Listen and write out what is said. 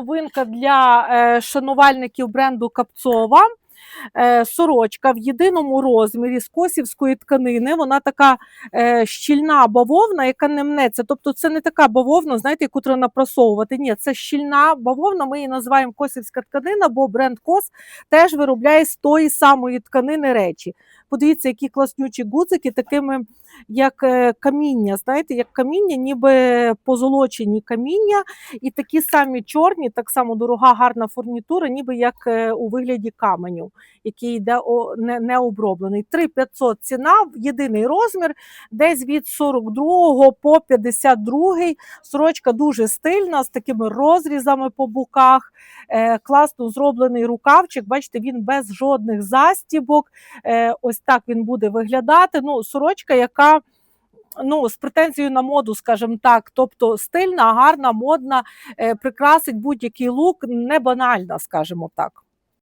Новинка для е, шанувальників бренду Капцова. Е, Сорочка в єдиному розмірі з косівської тканини. Вона така е, щільна бавовна, яка не мнеться. Тобто це не така бавовна, знаєте, яку треба напрасовувати. Ні, це щільна бавовна. Ми її називаємо косівська тканина, бо бренд Кос теж виробляє з тої самої тканини речі. Подивіться, які класнючі гудзики, такими як е, каміння. Знаєте, як каміння, ніби позолочені каміння, і такі самі чорні, так само дорога, гарна фурнітура, ніби як у вигляді каменю, який йде не, оброблений. 3500 ціна, єдиний розмір, десь від 42 по 52. Сорочка дуже стильна, з такими розрізами по боках. Е, класно зроблений рукавчик. Бачите, він без жодних застібок. Е, ось так він буде виглядати. Ну, сорочка, яка ну, з претензією на моду, скажімо так, тобто стильна, гарна, модна, е, прикрасить будь-який лук, не банальна, скажімо так.